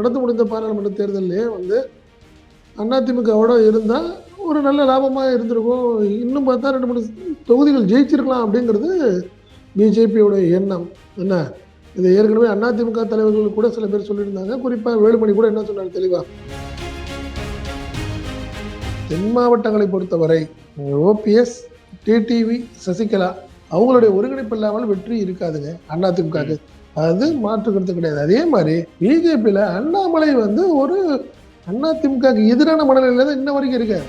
நடந்து முடிந்த பாராளுமன்ற தேர்தலிலே வந்து அதிமுகவோட இருந்தால் ஒரு நல்ல லாபமாக இருந்திருக்கும். இன்னும் பார்த்தா ரெண்டு மூணு தொகுதிகள் ஜெயிச்சிருக்கலாம் அப்படிங்கிறது பிஜேபியோட எண்ணம். என்ன? இது ஏற்கனவே அதிமுக தலைவர்கள் கூட சில பேர் சொல்லியிருந்தாங்க. குறிப்பாக வேலுமணி கூட என்ன சொன்னார் தெளிவா? தென் மாவட்டங்களை பொறுத்தவரை ஓபிஎஸ் டிடிவி சசிகலா அவங்களுடைய ஒருங்கிணைப்பு இல்லாமல் வெற்றி இருக்காதுங்க அதிமுகவுக்கு அது மாற்று கருத்து கிடையாது. அதே மாதிரி பிஜேபியில் அண்ணாமலை வந்து ஒரு அதிமுகவுக்கு எதிரான மனநிலையில தான் இன்ன வரைக்கும் இருக்காரு.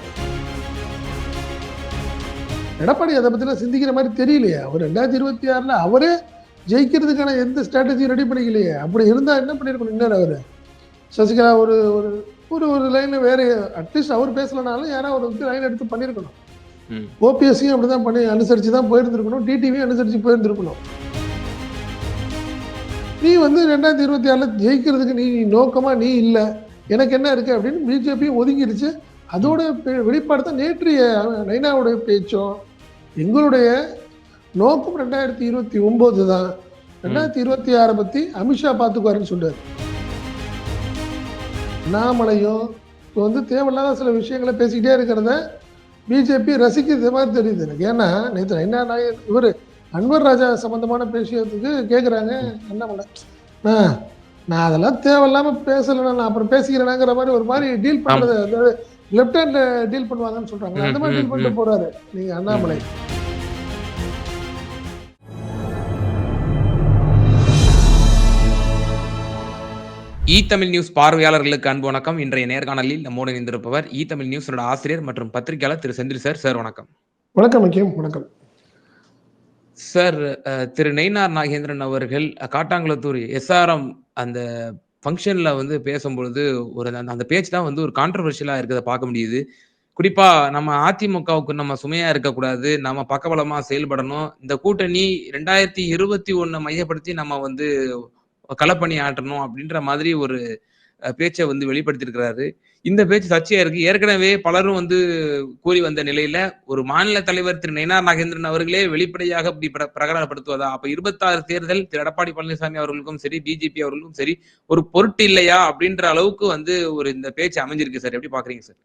எடப்பாடி அதை பற்றிலாம் சிந்திக்கிற மாதிரி தெரியலையே. அவர் ரெண்டாயிரத்தி இருபத்தி ஆறில் அவரே ஜெயிக்கிறதுக்கான எந்த ஸ்ட்ராட்டஜியும் ரெடி பண்ணிக்கலையே. அப்படி இருந்தால் என்ன பண்ணியிருக்கணும் இன்னொரு அவர்? சசிகலா ஒரு ஒரு ஒரு ஒரு லைனில் வேற அட்லீஸ்ட் அவர் பேசலனாலும் யாராவது ஒரு வந்து லைன் எடுத்து பண்ணியிருக்கணும். ஓபிஎஸ்சியும் அப்படி தான் பண்ணி அனுசரித்து தான் போயிருந்திருக்கணும் டிடிவியும் அனுசரித்து போயிருந்திருக்கணும். நீ வந்து ரெண்டாயிரத்தி இருபத்தி ஆறில் ஜெயிக்கிறதுக்கு நீ நோக்கமாக நீ இல்லை. எனக்கு என்ன இருக்குது அப்படின்னு பிஜேபி ஒதுங்கிடுச்சு. அதோட வெளிப்பாடு தான் நேற்றைய நைனாவுடைய பேச்சும். எங்களுடைய நோக்கம் ரெண்டாயிரத்தி இருபத்தி ஒம்போது தான். ரெண்டாயிரத்தி இருபத்தி ஆறை பற்றி அமித்ஷா பார்த்துக்குவாருன்னு சொல்றாரு. அண்ணாமலையும் இப்போ வந்து தேவையில்லாத சில விஷயங்களை பேசிக்கிட்டே இருக்கிறத பிஜேபி ரசிக்கிறது மாதிரி தெரியுது எனக்கு. ஏன்னா நேற்று என்ன இவர் அன்வர் ராஜா சம்பந்தமான பேசியதுக்கு கேட்குறாங்க அண்ணாமலை ஆ நான் அதெல்லாம் தேவையில்லாம பேசலை நான் அப்புறம் பேசிக்கிறேனாங்கிற மாதிரி ஒரு மாதிரி டீல் பண்றது அதாவது லெஃப்ட் ஹேண்ட்ல டீல் பண்ணுவாங்கன்னு சொல்றாங்க. அந்த மாதிரி டீல் பண்ணிட்டு போறாரு. நீங்க அண்ணாமலை. இ தமிழ் நியூஸ் பார்வையாளர்களுக்கு அன்பு வணக்கம். இன்றைய நேர்காணலில் நம்மோடு இணைந்திருப்பவர் இ தமிழ் நியூஸோட ஆசிரியர் மற்றும் பத்திரிகையாளர் திரு செந்தில் சார். சார் வணக்கம். வணக்கம் வணக்கம். சார் திரு நெய்னார் நாகேந்திரன் அவர்கள் காட்டாங்குளத்தூர் எஸ்ஆர்எம் அந்த ஃபங்க்ஷனில் வந்து பேசும்பொழுது ஒரு அந்த அந்த பேச்சு தான் வந்து ஒரு கான்ட்ரவர்ஷியலாக இருக்கிறத பார்க்க முடியுது. குறிப்பாக நம்ம அதிமுகவுக்கு நம்ம சுமையாக இருக்கக்கூடாது நம்ம பக்கபலமாக செயல்படணும். இந்த கூட்டணி ரெண்டாயிரத்தி இருபத்தி ஒன்று மையப்படுத்தி நம்ம வந்து களப்பணி ஆட்டணும் அப்படின்ற மாதிரி ஒரு பேச்சை வந்து வெளிப்படுத்தியிருக்கிறாரு. இந்த பேச்சு சர்ச்சையா இருக்கு. ஏற்கனவே பலரும் வந்து கூறி வந்த நிலையில ஒரு மாநில தலைவர் திரு நயினார் நாகேந்திரன் அவர்களே வெளிப்படையாக இப்படி பிரகடனப்படுத்துவதா? அப்ப இருபத்தாறு தேர்தல் திரு எடப்பாடி பழனிசாமி அவர்களுக்கும் சரி பிஜேபி அவர்களுக்கும் சரி ஒரு பொருட்டு இல்லையா அப்படின்ற அளவுக்கு வந்து ஒரு இந்த பேச்சு அமைஞ்சிருக்கு சார். எப்படி பாக்குறீங்க சார்?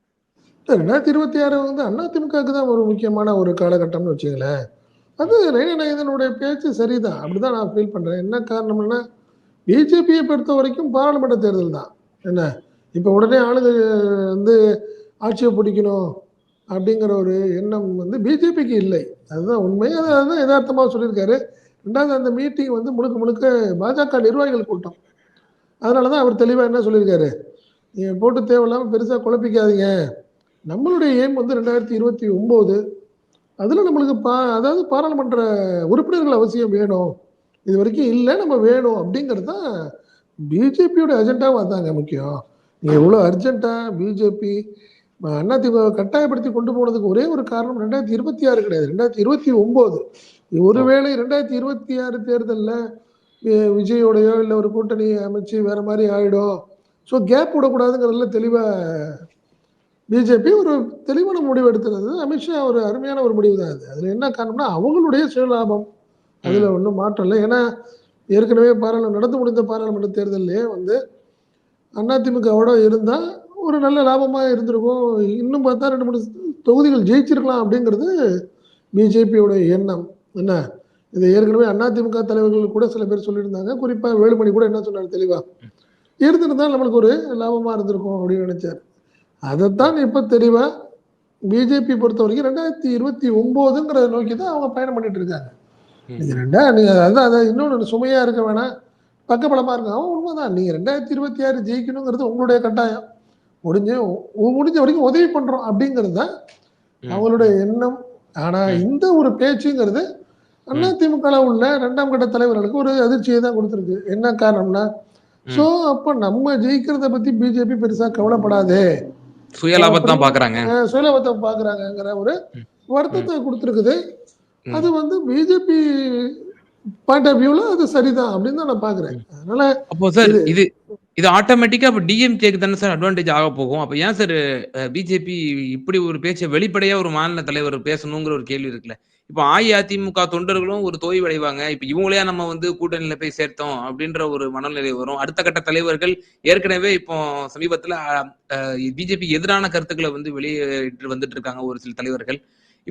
ரெண்டாயிரத்தி இருபத்தி ஆறு வந்து அதிமுகவுக்கு தான் ஒரு முக்கியமான ஒரு காலகட்டம்னு வச்சுங்களேன் அது நயன நயந்தனுடைய பேச்சு சரிதான். அப்படிதான் நான் ஃபீல் பண்றேன். என்ன காரணம்னா பிஜேபியை பொறுத்த வரைக்கும் பாராளுமன்ற தேர்தல் தான். என்ன? இப்போ உடனே ஆளுங்க வந்து ஆட்சியை பிடிக்கணும் அப்படிங்கிற ஒரு எண்ணம் வந்து பிஜேபிக்கு இல்லை. அதுதான் உண்மை. அதுதான் யதார்த்தமாக சொல்லியிருக்காரு. ரெண்டாவது அந்த மீட்டிங் வந்து முழுக்க முழுக்க பாஜக நிர்வாகிகள் கூட்டம். அதனால தான் அவர் தெளிவாக என்ன சொல்லியிருக்காரு? நீங்கள் போட்டு தேவையில்லாமல் பெருசாக குழப்பிக்காதீங்க. நம்மளுடைய எய்ம் வந்து ரெண்டாயிரத்தி இருபத்தி ஒம்பது. அதில் நம்மளுக்கு பா அதாவது பாராளுமன்ற உறுப்பினர்கள் அவசியம் வேணும். இது வரைக்கும் இல்லை நம்ம வேணும் அப்படிங்கிறது தான் பிஜேபியோட அஜெண்டாவும் அதாங்க முக்கியம். நீங்கள் எவ்வளோ அர்ஜென்ட்டாக பிஜேபி அதிமுக கட்டாயப்படுத்தி கொண்டு போனதுக்கு ஒரே ஒரு காரணம் ரெண்டாயிரத்தி இருபத்தி ஆறு கிடையாது. ரெண்டாயிரத்தி இருபத்தி ஒம்பது. ஒருவேளை ரெண்டாயிரத்தி இருபத்தி ஆறு தேர்தலில் விஜயோடையோ இல்லை ஒரு கூட்டணி அமைச்சு வேற மாதிரி ஆயிடும். ஸோ கேப் விடக்கூடாதுங்கிறதுல தெளிவாக பிஜேபி ஒரு தெளிவான முடிவு எடுத்துறது அமித்ஷா ஒரு அருமையான ஒரு முடிவு தான் அது. அதில் என்ன காரணம்னா அவங்களுடைய சுயலாபம். அதில் ஒன்றும் மாற்றம் இல்லை. ஏன்னா ஏற்கனவே பாராளுமன்ற நடந்து முடிந்த பாராளுமன்ற தேர்தலிலே வந்து அதிமுகவோட இருந்தால் ஒரு நல்ல லாபமாக இருந்திருக்கும். இன்னும் பார்த்தா ரெண்டு மூணு தொகுதிகள் ஜெயிச்சிருக்கலாம் அப்படிங்கிறது பிஜேபியோட எண்ணம். என்ன? இது ஏற்கனவே அதிமுக தலைவர்கள் கூட சில பேர் சொல்லியிருந்தாங்க. குறிப்பாக வேலுமணி கூட என்ன சொன்னார் தெளிவாக இருந்திருந்தால் நம்மளுக்கு ஒரு லாபமாக இருந்திருக்கும் அப்படின்னு நினைச்சார். அதைத்தான் இப்போ தெளிவாக பிஜேபி பொறுத்த வரைக்கும் ரெண்டாயிரத்தி இருபத்தி ஒம்போதுங்கிறத நோக்கி தான் அவங்க பயணம் பண்ணிட்டு இருக்காங்க. நீங்க ரெண்டா நீங்க அதான் அதான் இன்னொன்று சுமையா இருக்க வேணாம் பக்கபலமா இருக்க அவன் உண்மைதான் நீங்க ரெண்டாயிரத்தி இருபத்தி ஆறு ஜெயிக்கணுங்கிறது உங்களுடைய கட்டாயம் முடிஞ்ச முடிஞ்ச வரைக்கும் உதவி பண்றோம் அப்படிங்கிறது தான். அவங்களுடைய எண்ணம் ஆனா. இந்த ஒரு பேச்சுங்கிறது அதிமுக உள்ள இரண்டாம் கட்ட தலைவர்களுக்கு ஒரு அதிர்ச்சியை தான் கொடுத்துருக்கு என்ன காரணம்னா. சோ அப்ப நம்ம ஜெயிக்கிறத பத்தி பிஜேபி பெருசா கவலைப்படாதே சுயலாபத்தை தான் பாக்குறாங்க சுயலாபத்தை பாக்குறாங்கங்கிற ஒரு. வருத்தத்தை கொடுத்துருக்குது. அது வந்து பிஜேபி பாயிண்ட் ஆஃப் வியூல அது சரிதான் அப்படின்னு தான் நான் பாக்குறேன். அதனால அப்போ சார் இது இது ஆட்டோமேட்டிக்கா அப்ப டிஎம்கேக்கு தானே சார் அட்வான்டேஜ் ஆக போகும். அப்ப ஏன் சார் பிஜேபி இப்படி ஒரு பேச்சை வெளிப்படையா ஒரு மாநில தலைவர் பேசணுங்கிற ஒரு கேள்வி இருக்குல்ல. இப்போ அஇஅதிமுக தொண்டர்களும் ஒரு தோய்வு அடைவாங்க. இப்ப இவங்களையா நம்ம வந்து கூட்டணியில போய் சேர்த்தோம் அப்படின்ற ஒரு மனநிலை வரும். அடுத்த கட்ட தலைவர்கள் ஏற்கனவே இப்போ சமீபத்துல பிஜேபி எதிரான கருத்துக்களை வந்து வெளியிட்டு வந்துட்டு இருக்காங்க ஒரு சில தலைவர்கள்.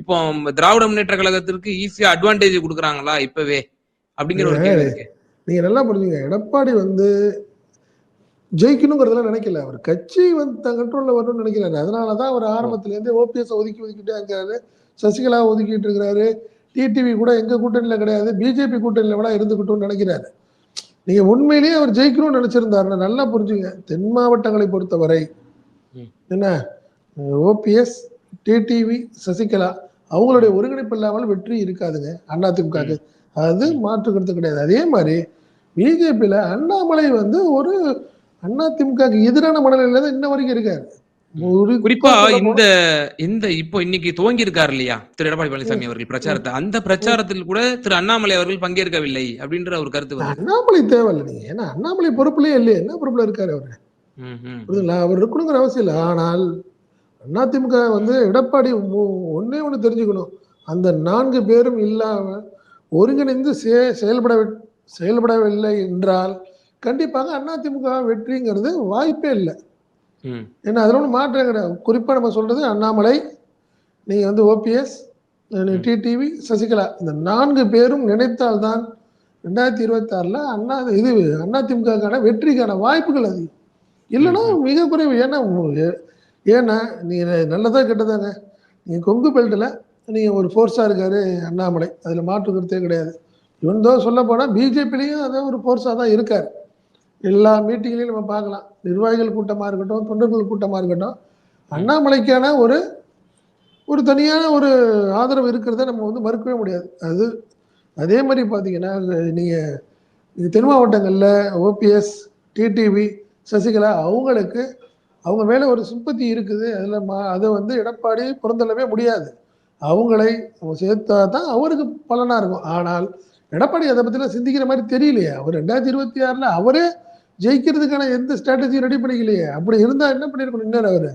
இப்போ திராவிட முன்னேற்ற கழகத்திற்கு ஈஸியா அட்வான்டேஜ் கொடுக்குறாங்களா இப்பவே? அப்படிங்கிற ஒரு கேள்வி நீங்க நல்லா புரிஞ்சுங்க. எடப்பாடி வந்து ஜெயிக்கணுங்கிறதெல்லாம் நினைக்கல. அவர் கட்சி வந்து தன் கண்ட்ரோல்ல வரணும்னு நினைக்கிறாரு. அதனாலதான் அவர் ஆரம்பத்துல இருந்தே ஓபிஎஸ் ஒதுக்கி ஒதுக்கிட்டே இருக்காரு. சசிகலா ஒதுக்கிட்டு இருக்கிறாரு டிடிவி கூட எங்க கூட்டணியில கிடையாது. பிஜேபி கூட்டணியில வேணா இருந்துக்கிட்டோம்னு நினைக்கிறாரு. நீங்க உண்மையிலேயே அவர் ஜெயிக்கணும்னு நினைச்சிருந்தாருன்னா நல்லா புரிஞ்சுங்க. தென் மாவட்டங்களை பொறுத்தவரை. என்ன? ஓபிஎஸ் டிடிவி சசிகலா அவங்களுடைய ஒருங்கிணைப்பு இல்லாமல் வெற்றி இருக்காதுங்க அதிமுக அது மாற்று கருத்து கிடையாது. அதே மாதிரி பிஜேபியில அண்ணாமலை வந்து ஒரு அதிமுக எதிரான மனநிலையில தான் இன்ன வரைக்கும் இருக்காரு. குறிப்பா இந்த இந்த இப்போ இன்னைக்கு துவங்கி இருக்காரு இல்லையா திரு எடப்பாடி பழனிசாமி அவர்கள் பிரச்சாரத்தை. அந்த பிரச்சாரத்தில் கூட திரு அண்ணாமலை அவர்கள் பங்கேற்கவில்லை அப்படின்ற ஒரு கருத்து அண்ணாமலை தேவையில்லை நீங்க ஏன்னா அண்ணாமலை பொறுப்புலயே இல்லையே. என்ன பொறுப்புல இருக்காரு அவரு. புரியுதுங்களா? அவர் இருக்கணுங்கிற அவசியம் இல்லை. ஆனால் அதிமுக வந்து எடப்பாடி ஒண்ணே ஒண்ணு தெரிஞ்சுக்கணும். அந்த நான்கு பேரும் இல்லாம ஒருங்கிணைந்து செ- செயல்பட செயல்படவில்லை என்றால் கண்டிப்பாக அதிமுக வெற்றிங்கிறது வாய்ப்பே இல்லை. ஏன்னா அதில் ஒன்றும் மாற்றம் கிடையாது. குறிப்பாக நம்ம சொல்றது அண்ணாமலை நீங்கள் வந்து ஓபிஎஸ் டிடிவி சசிகலா இந்த நான்கு பேரும் நினைத்தால்தான் ரெண்டாயிரத்தி இருபத்தி ஆறில் அண்ணா இது அதிமுகக்கான வெற்றிக்கான வாய்ப்புகள் அதிகம். இல்லைன்னா மிக குறைவு ஏன்னா ஏன்னா நீங்கள் நல்லதாக கெட்டதாங்க நீங்கள் கொங்கு பெல்ட்டில் நீங்கள் ஒரு ஃபோர்ஸாக இருக்காரு அண்ணாமலை. அதில் மாற்று கருத்தே கிடையாது. இவன் தான் சொல்ல போனால் பிஜேபிலையும் அதே ஒரு ஃபோர்ஸாக தான் இருக்கார். எல்லா மீட்டிங்லையும் நம்ம பார்க்கலாம். நிர்வாகிகள் கூட்டமாக இருக்கட்டும் தொண்டர்கள் கூட்டமாக இருக்கட்டும் அண்ணாமலைக்கான ஒரு ஒரு தனியான ஒரு ஆதரவு இருக்கிறத நம்ம வந்து மறுக்கவே முடியாது. அது அதே மாதிரி பார்த்தீங்கன்னா நீங்கள் தென் மாவட்டங்களில் ஓபிஎஸ் டிடிவி சசிகலா அவங்களுக்கு அவங்க மேலே ஒரு சிம்பத்தி இருக்குது. அதில் மா அதை வந்து எடப்பாடி புறந்தள்ளவே முடியாது. அவங்களை அவங்க சேர்த்தா தான் அவருக்கு பலனாக இருக்கும். ஆனால் எடப்பாடி அதை பற்றிலாம் சிந்திக்கிற மாதிரி தெரியலையே. அவர் ரெண்டாயிரத்தி இருபத்தி ஆறில் அவரே ஜெயிக்கிறதுக்கான எந்த ஸ்ட்ராட்டஜி ரெடி பண்ணிக்கலையே. அப்படி இருந்தால் என்ன பண்ணியிருக்கணும் இன்னொரு அவர்?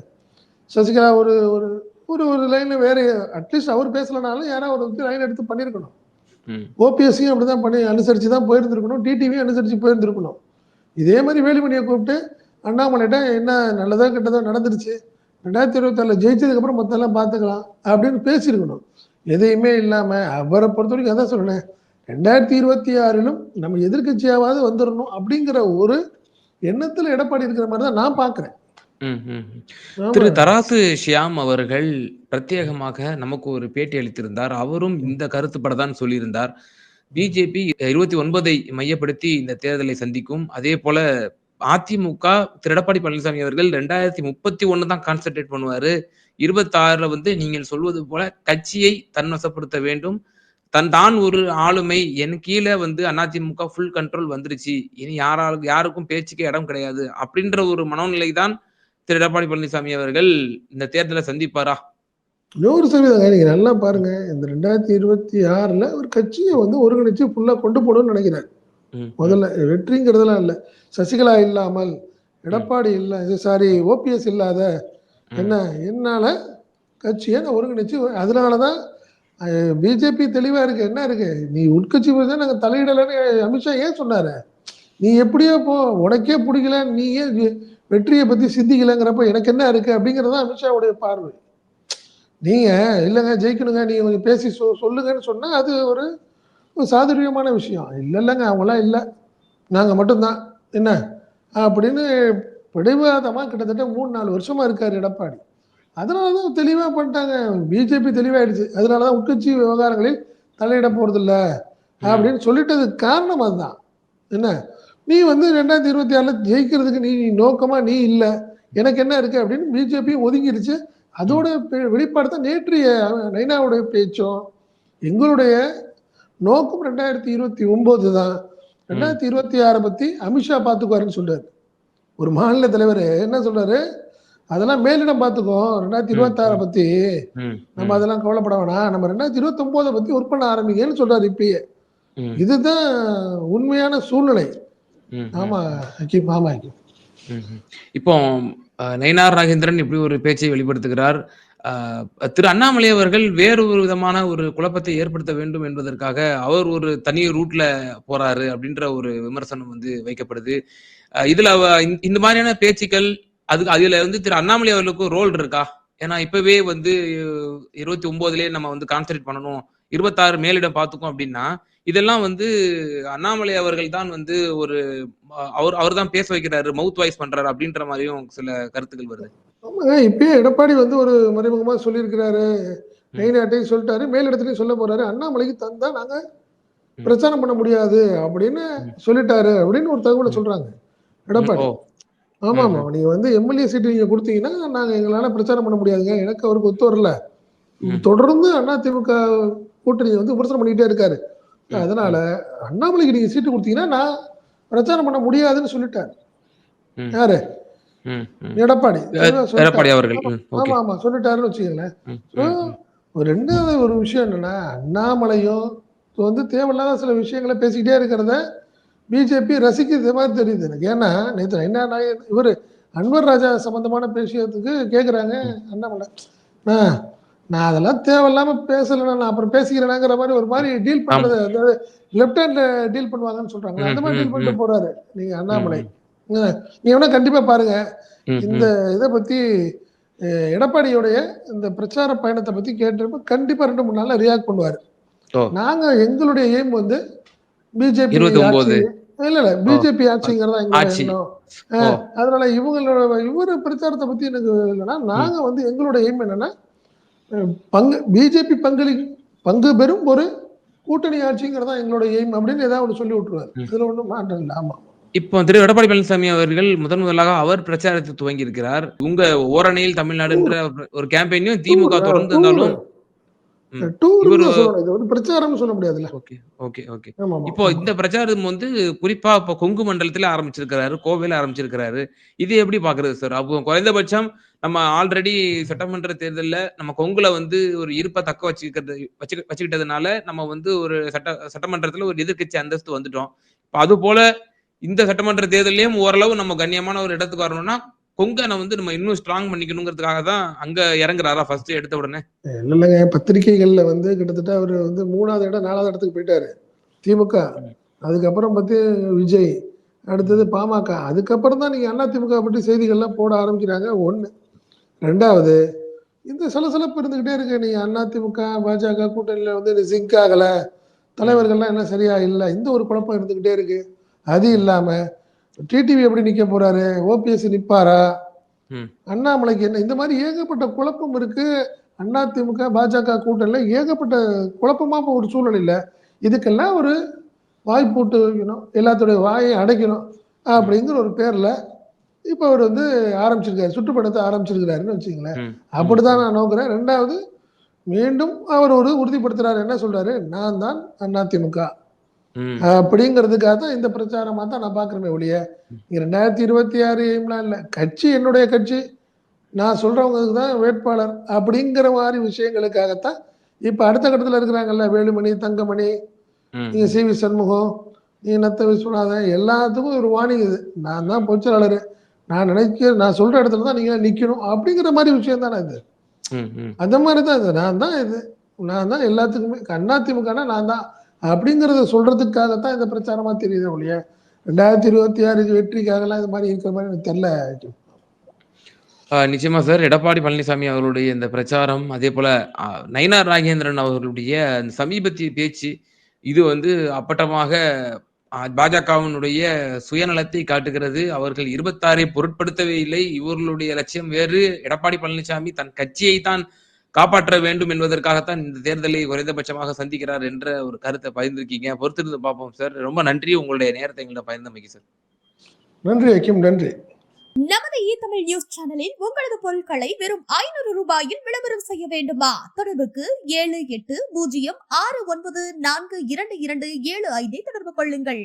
சசிகலா ஒரு ஒரு ஒரு ஒரு லைனில் வேறு அட்லீஸ்ட் அவர் பேசலனாலும் யாராவது ஒரு வந்து லைன் எடுத்து பண்ணியிருக்கணும். ஓபிஎஸ்சியும் அப்படி தான் பண்ணி அனுசரித்து தான் போயிருந்திருக்கணும் டிடிவியும் அனுசரித்து போயிருந்திருக்கணும். இதே மாதிரி வேலுமணியை கூப்பிட்டு அண்ணாமலைகிட்ட என்ன நல்லதோ கெட்டதோ நடந்துருச்சு ரெண்டாயிரத்தி இருபத்தாறில் ஜெயிச்சதுக்கப்புறம் மற்றெல்லாம் பார்த்துக்கலாம் அப்படின்னு பேசியிருக்கணும். எதையுமே இல்லாமல் அவரை பொறுத்த வரைக்கும் அதான் சொன்னேன் ரெண்டாயிரத்தி இருபத்தி ஆறிலும் நம்ம எதிர்க்கட்சியாவது வந்துடணும் அப்படிங்கிற ஒரு எண்ணத்தில் எடப்பாடி இருக்கிற மாதிரி தான் நான் பார்க்குறேன். திரு தராசு ஷியாம் அவர்கள் பிரத்யேகமாக நமக்கு ஒரு பேட்டி அளித்திருந்தார். அவரும் இந்த கருத்துப்பட தான் சொல்லியிருந்தார். பிஜேபி இருபத்தி ஒன்பதை மையப்படுத்தி இந்த தேர்தலை சந்திக்கும். அதே போல அதிமுக திரு எடப்பாடி பழனிசாமி அவர்கள் ரெண்டாயிரத்தி முப்பத்தி ஒண்ணு தான் கான்சென்ட்ரேட் பண்ணுவாரு. இருபத்தாறுல வந்து நீங்கள் சொல்வது போல கட்சியை தன்வசப்படுத்த வேண்டும். தன் தான் ஒரு ஆளுமை. என் கீழே வந்து அதிமுக ஃபுல் கண்ட்ரோல் வந்துருச்சு. இனி யாராலும் யாருக்கும் பேச்சுக்கே இடம் கிடையாது. அப்படின்ற ஒரு மனோநிலை தான் திரு எடப்பாடி பழனிசாமி அவர்கள் இந்த தேர்தலை சந்திப்பாரா? நூறு சதவீதம். நீங்க நல்லா பாருங்க. இந்த ரெண்டாயிரத்தி இருபத்தி ஆறுல ஒரு கட்சியை வந்து ஒருங்கிணைச்சு ஃபுல்லா கொண்டு போகணும்னு நினைக்கிறேன் முதல்ல வெற்றிங்கிறதுலாம் இல்லை. சசிகலா இல்லாமல் எடப்பாடி இல்ல. இது சாரி ஓபிஎஸ் இல்லாத என்ன என்னால கட்சியை நான் ஒருங்கிணைச்சு அதனாலதான் பிஜேபி தெளிவா இருக்கு. என்ன இருக்கு? நீ உட்கட்சி தான் நாங்க தலையிடலைன்னு அமித்ஷா ஏன் சொன்னாரு? நீ எப்படியோ போ உனக்கே பிடிக்கல நீ ஏன் வெற்றியை பத்தி சிந்திக்கலங்கிறப்ப எனக்கு என்ன இருக்கு அப்படிங்கிறது தான் அமித்ஷாவுடைய பார்வை. நீங்க இல்லைங்க ஜெயிக்கணுங்க நீங்க கொஞ்சம் பேசி சொ சொல்லுங்கன்னு சொன்னா அது ஒரு சாதுரியமான விஷயம். இல்லை இல்லைங்க அவங்களாம் இல்லை. நாங்கள் மட்டும்தான். என்ன? அப்படின்னு பிடிவாதமாக கிட்டத்தட்ட மூணு நாலு வருஷமாக இருக்கார் எடப்பாடி. அதனால தான் தெளிவாக பண்ணிட்டாங்க. பிஜேபி தெளிவாயிடுச்சு. அதனால தான் உட்கட்சி விவகாரங்களில் தலையிட போகிறதில்ல அப்படின்னு சொல்லிட்டதுக்கு காரணம் அதுதான். என்ன? நீ வந்து ரெண்டாயிரத்தி இருபத்தி ஆறில் ஜெயிக்கிறதுக்கு நீ நோக்கமாக நீ இல்லை. எனக்கு என்ன இருக்கு அப்படின்னு பிஜேபி ஒதுங்கிடுச்சு அதோட வெளிப்பாடு தான் நேற்றைய நைனாவுடைய பேச்சும் எங்களுடைய நோக்கம் ரெண்டாயிரத்தி இருபத்தி ஒன்பது தான். ரெண்டாயிரத்தி இருபத்தி ஆறை பத்தி அமித்ஷா பார்த்துக்குவாருன்னு சொல்றாரு. ஒரு மாநில தலைவர் என்ன சொல்றாரு? அதெல்லாம் மேலிடம் பார்த்துக்கோ ரெண்டாயிரத்தி இருபத்தி ஆறை பத்தி நம்ம அதெல்லாம் கவலைப்பட வேணாம். நம்ம ரெண்டாயிரத்தி இருபத்தி ஒன்பதை பத்தி ஒர்க் பண்ண ஆரம்பிங்கன்னு சொல்றாரு இப்பயே. இதுதான் உண்மையான சூழ்நிலை. ஆமா ஹக்கீம் ஆமா ஹக்கீம். இப்போ நயினார் நாகேந்திரன் இப்படி ஒரு பேச்சை வெளிப்படுத்துகிறார். திரு அண்ணாமலை அவர்கள் வேறு ஒரு விதமான ஒரு குழப்பத்தை ஏற்படுத்த வேண்டும் என்பதற்காக அவர் ஒரு தனி ரூட்ல போறாரு அப்படின்ற ஒரு விமர்சனம் வந்து வைக்கப்படுது. இதுல இந்த- மாதிரியான பேச்சுக்கள் அதுக்கு அதுல வந்து திரு அண்ணாமலை அவர்களுக்கு ரோல் இருக்கா? ஏன்னா இப்பவே வந்து இருபத்தி ஒன்பதுலயே நம்ம வந்து கான்சன்ட்ரேட் பண்ணணும். இருபத்தாறு மேலிடம் பார்த்துக்கோம் அப்படின்னா இதெல்லாம் வந்து அண்ணாமலை அவர்கள் தான் வந்து ஒரு அவர் அவர் தான் பேச வைக்கிறாரு மவுத் வாய்ஸ் பண்றாரு அப்படின்ற மாதிரியும் சில கருத்துக்கள் வருது. ஆமாங்க இப்பயே எடப்பாடி வந்து ஒரு மறைமுகமா சொல்லியிருக்கிறாரு. நெய்நாட்டையும் சொல்லிட்டாரு மேலிடத்துலையும் சொல்ல போறாரு. அண்ணாமலைக்கு தந்தா நாங்க. பிரச்சாரம் பண்ண முடியாது அப்படின்னு சொல்லிட்டாரு அப்படின்னு ஒரு தகவலை. சொல்றாங்க எடப்பாடி. ஆமா ஆமா நீங்க வந்து எம்எல்ஏ சீட்டு நீங்க கொடுத்தீங்கன்னா நாங்க எங்களால பிரச்சாரம் பண்ண முடியாதுங்க. எனக்கு அவருக்கு ஒத்து வரல. தொடர்ந்து அதிமுக கூட்டணி வந்து விமர்சனம் பண்ணிட்டே இருக்காரு. அதனால அண்ணாமலைக்கு நீங்க சீட்டு கொடுத்தீங்கன்னா நான் பிரச்சாரம் பண்ண முடியாதுன்னு சொல்லிட்டாரு ம். யாரு. எடப்பாடி. எடப்பாடி அவர்கள். ஆமா ஆமா சொல்லிட்டாருன்னு வச்சுக்கோங்களேன். ஒரு ரெண்டாவது ஒரு விஷயம் என்னன்னா அண்ணாமலையும் வந்து தேவையில்லாத சில விஷயங்களை பேசிக்கிட்டே இருக்கிறத பிஜேபி ரசிக்கிறது மாதிரி தெரியுது எனக்கு. ஏன்னா நேற்று என்ன இவர் அன்வர் ராஜா சம்பந்தமான பேசியதுக்கு கேட்குறாங்க அண்ணாமலை. "அண்ணா, நான் அதெல்லாம் தேவையில்லாம பேசலைண்ணா நான் அப்புறம் பேசிக்கிறேனாங்கிற மாதிரி ஒரு மாதிரி டீல் பண்றது அதாவது லெஃப்ட் ஹேண்ட்ல டீல் பண்ணுவாங்கன்னு சொல்றாங்க. அந்த மாதிரி டீல் பண்ணிட்டு போறாரு நீங்க அண்ணாமலை. நீங்க வேணா கண்டிப்பா பாருங்க. இந்த இதை பத்தி எடப்பாடியோடைய இந்த பிரச்சார பயணத்தை பத்தி கேட்டிருப்ப கண்டிப்பா ரெண்டு மூணு நாள்ல ரியாக்ட் பண்ணுவாரு. நாங்க எங்களுடைய எய்ம் வந்து பிஜேபி 29. இல்ல இல்ல பிஜேபி ஆட்சிங்கிறதா. அஹ், அதனால இவங்களோட இவரு பிரச்சாரத்தை பத்தி எனக்கு இல்லைன்னா நாங்க வந்து எங்களோட எய்ம் என்னன்னா பங்கு பிஜேபி பங்களி பங்கு பெறும் ஒரு கூட்டணி ஆட்சிங்கிறதா எங்களோட எய்ம் அப்படின்னு ஏதாவது ஒன்று சொல்லி விட்டுருவாரு. இதுல ஒன்றும் மாற்றம் இல்லை. ஆமா. இப்போ திரு எடப்பாடி பழனிசாமி அவர்கள் முதன் முதலாக அவர் பிரச்சாரத்தை துவங்கி இருக்கிறார் உங்க ஓரணியில் தமிழ்நாடுன்ற ஒரு கேம்பெயினையும் திமுக தொடர்ந்து இருந்தாலும் இப்போ இந்த பிரச்சாரம் வந்து குறிப்பா இப்போ கொங்கு மண்டலத்துல ஆரம்பிச்சிருக்கிறாரு கோவையில ஆரம்பிச்சிருக்கிறாரு. இது எப்படி பாக்குறது சார் அப்போ குறைந்தபட்சம் நம்ம ஆல்ரெடி சட்டமன்ற தேர்தல்ல நம்ம கொங்குல வந்து ஒரு இருப்பை தக்க வச்சுக்கிறது வச்சு வச்சுக்கிட்டதுனால நம்ம வந்து ஒரு சட்ட சட்டமன்றத்துல ஒரு எதிர்க்கட்சி அந்தஸ்து வந்துட்டோம். அது போல இந்த சட்டமன்ற தேர்தலையும் ஓரளவு நம்ம கண்ணியமான ஒரு இடத்துக்கு வரணும்னா கொங்கனை வந்து நம்ம இன்னும் ஸ்ட்ராங் பண்ணிக்கணுங்கிறதுக்காக தான் அங்க இறங்குறாரா? ஃபர்ஸ்ட் எடுத்த உடனே. இல்லைங்க பத்திரிகைகள்ல வந்து கிட்டத்தட்ட அவர் வந்து மூணாவது இடம் நாலாவது இடத்துக்கு போயிட்டாரு. திமுக. அதுக்கப்புறம் பார்த்து விஜய் அடுத்தது பாமக. அதுக்கப்புறம் தான் நீங்க திமுக பற்றி செய்திகள்லாம் போட ஆரம்பிக்கிறாங்க. ஒண்ணு. ரெண்டாவது இந்த சலசலப்பு இருந்துகிட்டே இருக்கு. நீங்க திமுக பாஜக கூட்டணியில வந்து சிங்க் ஆகல. தலைவர்கள்லாம் என்ன சரியா இல்லை. இந்த ஒரு குழப்பம் இருந்துகிட்டே இருக்கு. அது இல்லாம டிடிவி எப்படி நிக்க போறாரு? ஓபிஎஸ் நிப்பாரா? ம். அண்ணாமலைக்கு என்ன? இந்த மாதிரி ஏகப்பட்ட குழப்பம் இருக்கு. அதிமுக பாஜக கூட்டணியில் ஏகப்பட்ட குழப்பமா ஒரு சூழ்நிலையில் இதுக்கெல்லாம் ஒரு வாய் போட்டு வைக்கணும் எல்லாத்துடைய வாயை அடைக்கணும் அப்படிங்கிற ஒரு பேர்ல இப்போ அவர் வந்து ஆரம்பிச்சிருக்காரு. சுற்றுப்படத்தை ஆரம்பிச்சிருக்கிறாருன்னு வச்சுங்களேன். அப்படிதான் நான் நோக்குறேன். ரெண்டாவது மீண்டும் அவர் ஒரு உறுதிப்படுத்துறாரு. என்ன சொல்றாரு? நான் தான் அதிமுக. அப்படிங்கிறதுக்காக தான் இந்த பிரச்சாரமா தான் நான் பார்க்குறேன் ஒழிய ரெண்டாயிரத்தி இருபத்தி ஆறு எய்ம்லாம் இல்லை. கட்சி என்னுடைய கட்சி. நான் சொல்றவங்களுக்கு தான் வேட்பாளர் அப்படிங்கிற மாதிரி விஷயங்களுக்காகத்தான் இப்ப அடுத்த கட்டத்துல இருக்கிறாங்கல்ல வேலுமணி தங்கமணி. நீங்க சி வி சண்முகம் நீ நத்த விஸ்வநாதன் எல்லாத்துக்கும் ஒரு வார்னிங் இது. நான் தான் பொச்சலாளர் நான் நினைக்க நான் சொல்ற இடத்துல தான் நீங்க நிக்கணும் அப்படிங்கிற மாதிரி விஷயம் தானே இது. அந்த மாதிரி தான் இது. நான் தான் இது. நான் தான் எல்லாத்துக்குமே அதிமுகனா நான் தான். அப்படிங்கிறத சொல்றதுக்காகத்தான் இந்த பிரச்சாரமா தெரியுது ஒழிய. ரெண்டாயிரத்தி இருபத்தி ஆறு வெற்றிக்காகலாம் இது மாதிரி இருக்கிற மாதிரி எனக்கு தெரியல நிச்சயமா சார். எடப்பாடி பழனிசாமி அவர்களுடைய இந்த பிரச்சாரம் அதே போல நயினார் நாகேந்திரன் அவர்களுடைய அந்த சமீபத்திய பேச்சு இது வந்து அப்பட்டமாக பாஜகவினுடைய சுயநலத்தை காட்டுகிறது. அவர்கள் இருபத்தாறை பொருட்படுத்தவே இல்லை. இவர்களுடைய லட்சியம் வேறு. எடப்பாடி பழனிசாமி தன் கட்சியை தான் காப்பாற்ற வேண்டும் என்பதற்காகத்தான் இந்த தேர்தலை குறைந்தபட்சமாக சந்திக்கிறார் என்ற ஒரு கருத்தை பகிர்ந்திருக்கீங்க. பொறுத்திருந்து பார்ப்போம் சார். ரொம்ப நன்றி. உங்களுடைய நேரத்தை எங்கள்ட்ட பகிர்ந்தமைக்கு சார். நன்றி அக்கிம் நன்றி. நமது இ தமிழ் நியூஸ் சேனலில் உங்களது பொருட்களை வெறும் ஐநூறு ரூபாயில் விளம்பரம் செய்ய வேண்டுமா? தொடர்புக்கு ஏழு எட்டு பூஜ்ஜியம் ஆறு ஒன்பது நான்கு இரண்டு இரண்டு ஏழு ஐந்தை தொடர்பு கொள்ளுங்கள்.